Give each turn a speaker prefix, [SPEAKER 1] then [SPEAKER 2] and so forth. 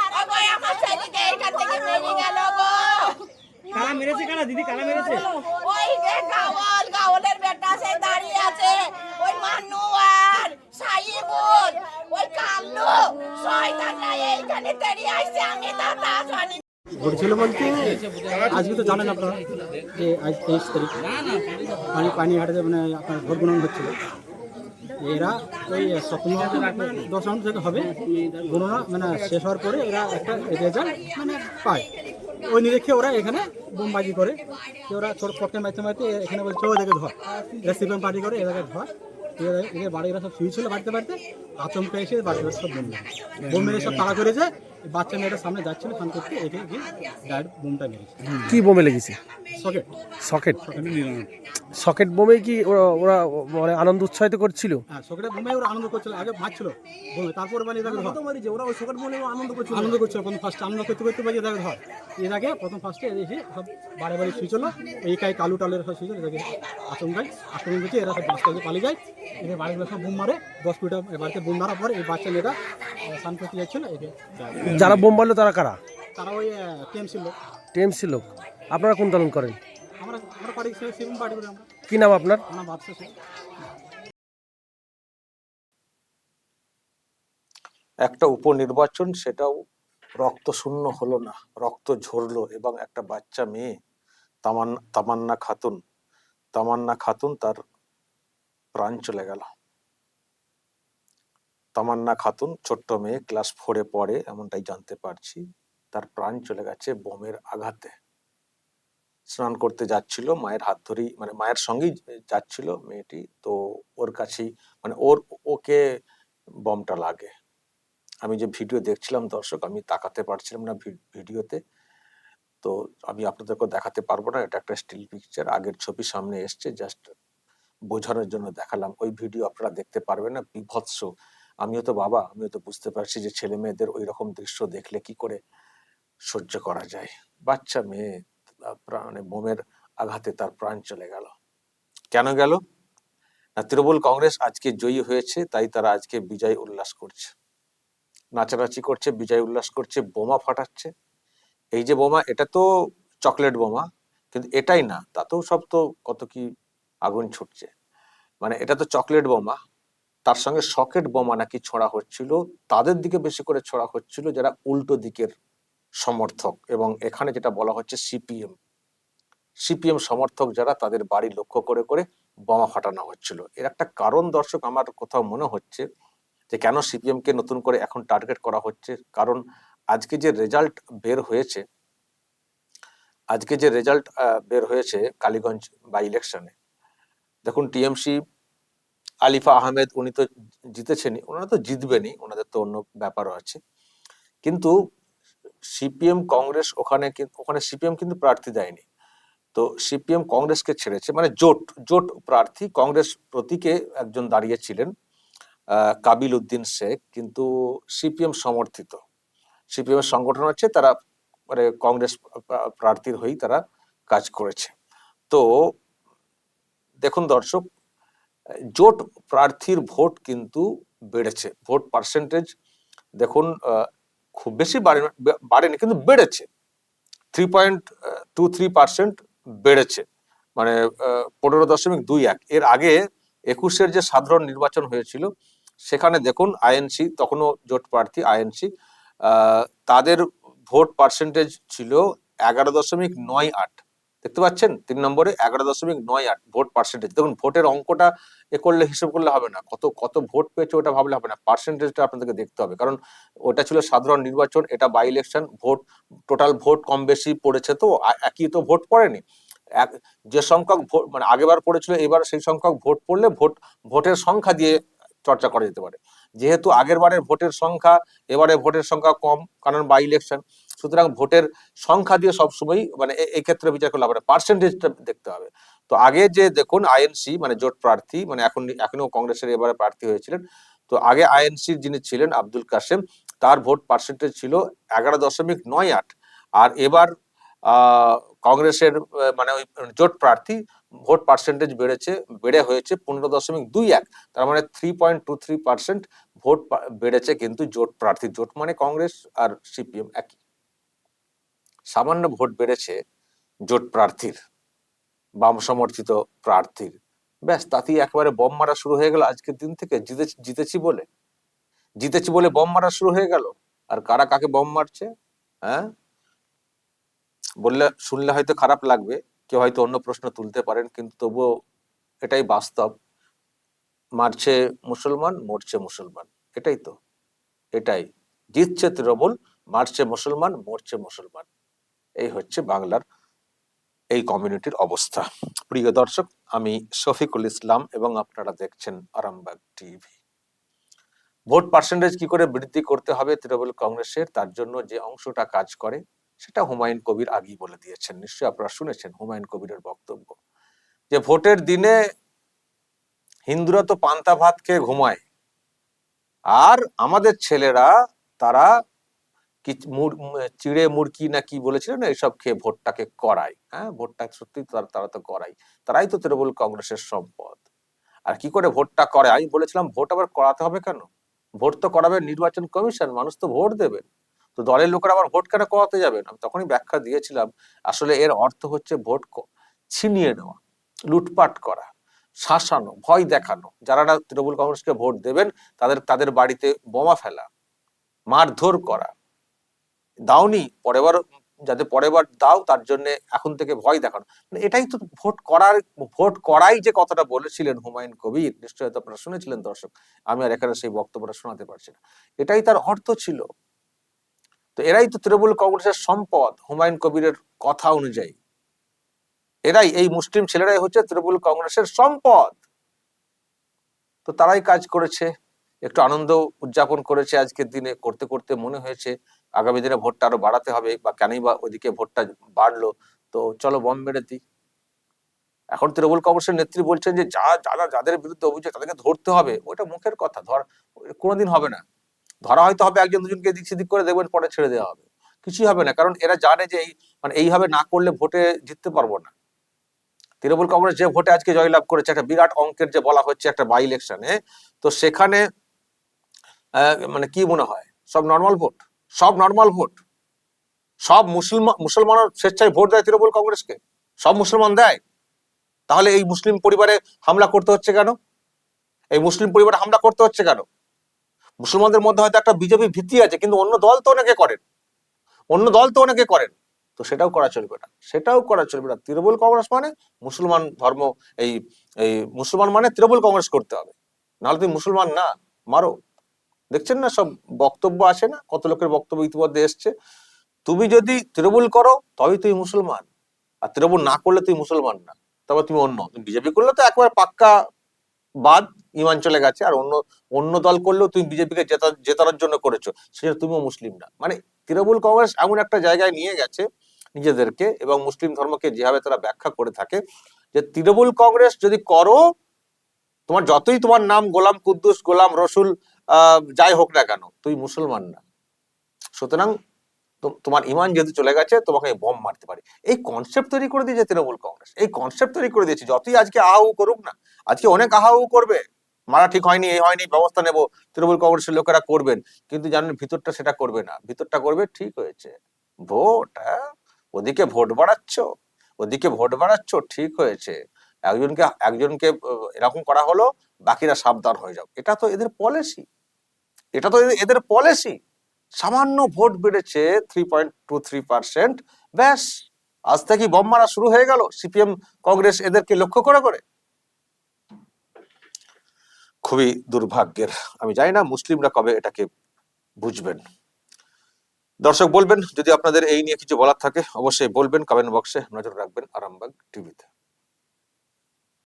[SPEAKER 1] আমার ছেলেকে এইখান থেকে মেরে গেল গো।
[SPEAKER 2] কারা মেরেছে কারা? দিদি কারা মেরেছে?
[SPEAKER 1] ওই যে গাওয়াল গাওয়ালের বেটা সে দাঁড়িয়ে আছে। ওই মানুয়ার সাইবুল ওই কাল্লু শয়তানরা এইখানে দাঁড়িয়ে আসছে আমি তো তা জানি
[SPEAKER 3] ঘটেছিল বলতে আজকে তো জানেন আপনারা যে আজ তেইশ তারিখ। পানি পানিঘাটে মানে আপনার ভোট গ্রহণ হচ্ছিল। এরা ওই সপ্তম দশম থেকে হবে। গণনা মানে শেষ হওয়ার পরে এরা একটা রেজাল্ট মানে পায়। ওই নিরীক্ষে ওরা এখানে বোমবাজি করে। ওরা ছোট পক্ষে মারতে মারতে এখানে বলছে ও এদেরকে ধর। এরা সিপিএম পার্টি করে এদেরকে ধর। এদের বাড়ি বাড়িরা সব শুয়েছিল বাড়িতে বাড়িতে। আতঙ্কে এসে বাড়িতে সব বোম বোম মেরে সব তাড়া করেছে বাচ্চা মেয়েটা সামনে যাচ্ছিল ফান করতে একে গিয়ে ডাইরেক্ট বোমটা মেরেছে।
[SPEAKER 4] কি বোমে লেগেছে?
[SPEAKER 3] সকেট
[SPEAKER 4] সকেট সকেট বোমে কি ওরা ওরা মানে আনন্দ উৎসাহিত করছিল?
[SPEAKER 3] হ্যাঁ সকেটে বোমে ওরা আনন্দ করছিল আগে মারছিল বোমে তারপরে মানে এটাকে ধর ওরা ওই সকেট বোমে আনন্দ করছিল। আনন্দ করছিল প্রথম ফার্স্টে আনন্দ করতে করতে বাজে এটাকে ধর। এর আগে প্রথম ফার্স্টে এসে সব বাড়ি বাড়ি শুয়েছিল এই কাই কালু টালের সব শুয়েছিল এটাকে আচমকায় আক্রমণ করছে এরা সব বাচ্চা পালিয়ে যায়। এদের বাড়িগুলো সব বোম মারে দশ মিটার বাড়িতে বোম মারার পরে এই বাচ্চা মেয়েটা স্নান করতে যাচ্ছিল একে
[SPEAKER 4] যারা বোম মারলো তারা কারা?
[SPEAKER 3] তারা ওই টিএমসি লোক।
[SPEAKER 4] টিএমসি লোক। আপনারা কোন দলন করেন? কি নাম আপনার?
[SPEAKER 5] একটা উপনির্বাচন সেটাও রক্ত শূন্য হলো না রক্ত ঝরলো এবং একটা বাচ্চা মেয়ে তামান তামান্না খাতুন তামান্না খাতুন তার প্রাণ চলে গেল। তামান্না খাতুন ছোট্ট মেয়ে ক্লাস ফোরে পড়ে এমনটাই জানতে পারছি তার প্রাণ চলে গেছে বোমের আঘাতে। স্নান করতে যাচ্ছিল, মায়ের হাত ধরেই মানে মায়ের সঙ্গেই যাচ্ছিল মেয়েটি। তো ওর কাছেই মানে ওর, ওকে বমটা লাগে। আমি যে ভিডিও দেখছিলাম দর্শক, আমি তাকাতে পারছিলাম না ভিডিওতে। তো আমি আপনাদেরকে দেখাতে পারব না, এটা একটা স্টিল পিকচার আগের ছবি সামনে এসছে জাস্ট বোঝানোর জন্য দেখালাম। ওই ভিডিও আপনারা দেখতে পারবেন না, বিভৎস। আমিও তো বাবা, আমিও তো বুঝতে পারছি যে ছেলে মেয়েদের ওই রকম দৃশ্য দেখলে কি করে সহ্য করা যায়। বাচ্চা মেয়ে। প্রাণে, বোমের আঘাতে তার প্রাণ চলে গেল। কেন গেল? না, তৃণমূল কংগ্রেস আজকে জয়ী হয়েছে, তাই তারা আজকে বিজয় উল্লাস করছে। নাচানাচি করছে, বিজয় উল্লাস করছে, বোমা ফাটাচ্ছে। এই যে বোমা, এটা তো চকলেট বোমা, কিন্তু এটাই না, তাতেও সব তো কত কি আগুন ছুটছে। মানে এটা তো চকলেট বোমা, তার সঙ্গে সকেট বোমা নাকি ছোড়া হচ্ছিল, তাদের দিকে বেশি করে ছোড়া হচ্ছিল যারা উল্টো দিকের সমর্থক এবং এখানে যেটা বলা হচ্ছে সিপিএম। সিপিএম সমর্থক যারা তাদের বাড়ি লক্ষ্য করে করে বোমা ফাটানো হচ্ছিল। এর একটা কারণ দর্শক, আমার কোথাও মনে হচ্ছে যে কেন সিপিএম কে নতুন করে এখন টার্গেট করা হচ্ছে? কারণ আজকে যে রেজাল্ট বের হয়েছে, আজকে যে রেজাল্ট বের হয়েছে কালীগঞ্জ বাই ইলেকশনে দেখুন টিএমসি, আলিফা আহমেদ উনি তো জিতেছেনই, ওনারা তো জিতবেনই, ওনাদের তো অন্য ব্যাপারও আছে। কিন্তু সিপিএম কংগ্রেস ওখানে ওখানে সিপিএম কিন্তু প্রার্থী দেয়নি। তো সিপিএম কংগ্রেসকে ছেড়েছে মানে জোট জোট প্রার্থী কংগ্রেস প্রতীকে একজন দাঁড়িয়েছিলেন কাবিল উদ্দিন শেখ, কিন্তু সিপিএম সমর্থিত। সিপিএম এর সংগঠন হচ্ছে তারা মানে কংগ্রেস প্রার্থীর হয়েই তারা কাজ করেছে। তো দেখুন দর্শক, জোট প্রার্থীর ভোট কিন্তু বেড়েছে। ভোট পার্সেন্টেজ দেখুন খুব বেশি বাড়ে- বাড়েনি, কিন্তু বেড়েছে। Three point two three percent বেড়েছে। মানে পনেরো দশমিক দুই এক। এর আগে একুশের যে সাধারণ নির্বাচন হয়েছিল, সেখানে দেখুন আইএনসি, তখনও জোট প্রার্থী আইএনসি তাদের ভোট পার্সেন্টেজ ছিল এগারো দশমিক নয় আট। দেখতে পাচ্ছেন? তিন নম্বরে এগারো দশমিক নয় আট ভোট পার্সেন্টেজ দেখুন, ভোটের অঙ্কটা এ করলে হিসেব করলে হবে না। কত কত ভোট পেয়েছে ওটা ভাবলে হবে না। পার্সেন্টেজটা আপনাদেরকে দেখতে হবে। কারণ ওটা ছিল সাধারণ নির্বাচন, এটা by election vote total vote কম বেশি পড়েছে তো একই তো ভোট পড়েনি। এক, যে সংখ্যক ভোট মানে আগেবার পড়েছিল, এবার সেই সংখ্যক ভোট পড়লে ভোট, ভোটের সংখ্যা দিয়ে চর্চা করা যেতে পারে। যেহেতু আগের বারের ভোটের সংখ্যা এবারে ভোটের সংখ্যা কম, কারণ বাই ইলেকশন সুতরাং ভোটের সংখ্যা দিয়ে সবসময় মানে এই ক্ষেত্রে বিচার করলে হবে পার্সেন্টেজটা দেখতে হবে। তো আগে যে দেখুন আইএনসি মানে জোট প্রার্থী মানে এখন, এখনও কংগ্রেসের এবারে প্রার্থী হয়েছিলেন, তো আগে আইএনসির যিনি ছিলেন আব্দুল কাসেম তার ভোট পার্সেন্টেজ ছিল এগারো দশমিক নয় আট। আর এবার কংগ্রেসের মানে ওই জোট প্রার্থী, ভোট পার্সেন্টেজ বেড়েছে, বেড়ে হয়েছে পনেরো দশমিক দুই এক। তার মানে three point two three percent vote বেড়েছে কিন্তু জোট প্রার্থী। জোট মানে কংগ্রেস আর সিপিএম একই। সামান্য ভোট বেড়েছে জোট প্রার্থীর, বাম সমর্থিত প্রার্থীর। ব্যাস, তাতেই একেবারে বম মারা শুরু হয়ে গেল আজকের দিন থেকে। জিতে, জিতেছি বলে। জিতেছি বলে বম মারা শুরু হয়ে গেল। আর কারা কাকে বম মারছে হ্যাঁ? বললে, শুনলে হয়তো খারাপ লাগবে, কেউ হয়তো অন্য প্রশ্ন তুলতে পারেন, কিন্তু তবুও এটাই বাস্তব। মারছে মুসলমান, মরছে মুসলমান। এটাই তো। এটাই। জিতছে তৃণমূল, মারছে মুসলমান, মরছে মুসলমান। এই হচ্ছে বাংলার এই কমিউনিটির অবস্থা। প্রিয় দর্শক, আমি শফিকুল ইসলাম এবং আপনারা দেখছেন আরামবাগ টিভি। ভোট পার্সেন্টেজ কি করে বৃদ্ধি করতে হবে তৃণমূল কংগ্রেসের, তার জন্য যে অংশটা কাজ করে, সেটা হুমায়ুন কবির আগেই বলে দিয়েছেন। নিশ্চয়ই আপনারা শুনেছেন হুমায়ুন কবিরের বক্তব্য। যে ভোটের দিনে হিন্দুরা তো পান্তা ভাত খেয়ে ঘুমায়, আর আমাদের ছেলেরা, তারা কি চিড়ে মুরকি না কি বলেছিলেন এসব খেয়ে ভোটটাকে করায়। হ্যাঁ ভোটটা সত্যি তারা তারা তো করাই তারাই তো তৃণমূল কংগ্রেসের সম্পদ। আর কি করে ভোটটা করে? আমি বলেছিলাম ভোট আবার করাতে হবে কেন? ভোট তো করাবে নির্বাচন কমিশন, মানুষ তো ভোট দেবে। তো দলের লোকেরা আবার ভোট কেন করাতে যাবেন আমি তখনই ব্যাখ্যা দিয়েছিলাম, আসলে এর অর্থ হচ্ছে ভোট ছিনিয়ে নেওয়া, লুটপাট করা, শাসানো, ভয় দেখানো। যারা তৃণমূল কংগ্রেসকে ভোট দেবেন, তাদের তাদের বাড়িতে বোমা ফেলা, মারধর করা দাওনি পরের বার যাতে পরের বার দাও, তার জন্য এখন থেকে ভয় দেখানো। মানে এটাই তো ভোট করার, ভোট করাই যে কথাটা বলেছিলেন হুমায়ুন কবির, নিশ্চয়ই হয়তো আপনারা শুনেছিলেন দর্শক, আমি আর এখানে সেই বক্তব্যটা শোনাতে পারছি না। এটাই তার অর্থ ছিল। তো এরাই তো তৃণমূল কংগ্রেসের সম্পদ, হুমায়ুন কবিরের কথা অনুযায়ী। এরাই, এই মুসলিম ছেলেরাই হচ্ছে তৃণমূল কংগ্রেসের সম্পদ। তো তারাই কাজ করেছে, একটু আনন্দ উদযাপন করেছে আজকের দিনে, করতে করতে মনে হয়েছে। আগামী দিনে ভোটটা আরও বাড়াতে হবে বা কেনই বা ওইদিকে ভোটটা বাড়লো। তো চলো বম মেরে দিই। এখন তৃণমূল কংগ্রেসের নেত্রী বলছেন যে যা যারা যাদের বিরুদ্ধে অভিযোগ তাদেরকে ধরতে হবে ওটা মুখের কথা। ধর, কোনোদিন হবে না। ধরা হয়তো হবে একজন দুজনকে এদিক সেদিক করে দেখবেন, পরে ছেড়ে দেওয়া হবে। কিছুই হবে না, কারণ এরা জানে যে এই মানে এইভাবে না করলে ভোটে জিততে পারব না। তৃণমূল কংগ্রেস যে ভোটে আজকে জয়লাভ করেছে, একটা বিরাট অঙ্কের যে বলা হচ্ছে, একটা বাই ইলেকশনে তো সেখানে মানে কি মনে হয়? সব নর্মাল ভোট সব নর্মাল ভোট। সব মুসলমান মুসলমান স্বেচ্ছায় ভোট দেয় তৃণমূল কংগ্রেসকে। সব মুসলমান দেয়। তাহলে এই মুসলিম পরিবারে হামলা করতে হচ্ছে কেন? এই মুসলিম পরিবারে হামলা করতে হচ্ছে কেন? মুসলমানদের মধ্যে হয়তো একটা বিজেপি ভীতি আছে, কিন্তু অন্য দল তো অনেকে করেন। অন্য দল তো অনেকে করেন। তো সেটাও করা চলবে না। সেটাও করা চলবে না। তৃণমূল কংগ্রেস মানে মুসলমান ধর্ম, এই এই মুসলমান মানে তৃণমূল কংগ্রেস করতে হবে। নাহলে তুমি মুসলমান না, মারো। দেখছেন না, সব বক্তব্য আসে না? কত লোকের বক্তব্য ইতিমধ্যে এসছে? তুমি যদি তৃণমূল করো, তবেই তুই মুসলমান। আর তৃণমূল না করলে তুই মুসলমান না। তবে তুমি অন্য, তুমি বিজেপি করলে তো একবার পাক্কা বাদ ইমান চলে গেছে। আর অন্য অন্য দল করলেও তুমি বিজেপিকে জেতা, জেতানোর জন্য করেছ। সেটা তুমিও মুসলিম না। মানে তৃণমূল কংগ্রেস এমন একটা জায়গায় নিয়ে গেছে নিজেদেরকে এবং মুসলিম ধর্মকে যেভাবে তারা ব্যাখ্যা করে থাকে যে তৃণমূল কংগ্রেস যদি করো, তোমার যতই তোমার নাম গোলাম কুদ্দুস, গোলাম রসুল যাই হোক না কেন, তুই মুসলমান না। সুতরাং তোমার ইমান যেহেতু চলে গেছে, তোমাকে বম মারতে পারে। এই কনসেপ্ট তৈরি করে দিয়েছে তৃণমূল কংগ্রেস। এই কনসেপ্ট তৈরি করে দিয়েছে। যতই আজকে আহাউ করুক না, আজকে অনেক আহাউ করবে। মারা ঠিক হয়নি, এই হয়নি, ব্যবস্থা নেব, তৃণমূল কংগ্রেসের লোকেরা করবেন। কিন্তু জানেন, ভিতরটা সেটা করবে না। ভিতরটা করবে, ঠিক হয়েছে। ভোট হ্যাঁ? ওদিকে ভোট বাড়াচ্ছ, ওদিকে ভোট বাড়াচ্ছ, ঠিক হয়েছে। একজনকে একজনকে, এরকম করা হলো, বাকিরা সাবধান হয়ে যাও। এটা তো এদের পলিসি এটা তো এদের- পলিসি সামান্য ভোট বেড়েছে three point two three percent ব্যাস, আজ থেকে বম মারা শুরু হয়ে গেল। সিপিএম কংগ্রেস এদেরকে লক্ষ্য করে করে। খুবই দুর্ভাগ্যের। আমি জানি না মুসলিমরা কবে এটাকে বুঝবেন। দর্শক, বলবেন, যদি আপনাদের এই নিয়ে কিছু বলার থাকে, অবশ্যই বলবেন কমেন্ট বক্সে নজর রাখবেন আরামবাগ টিভিতে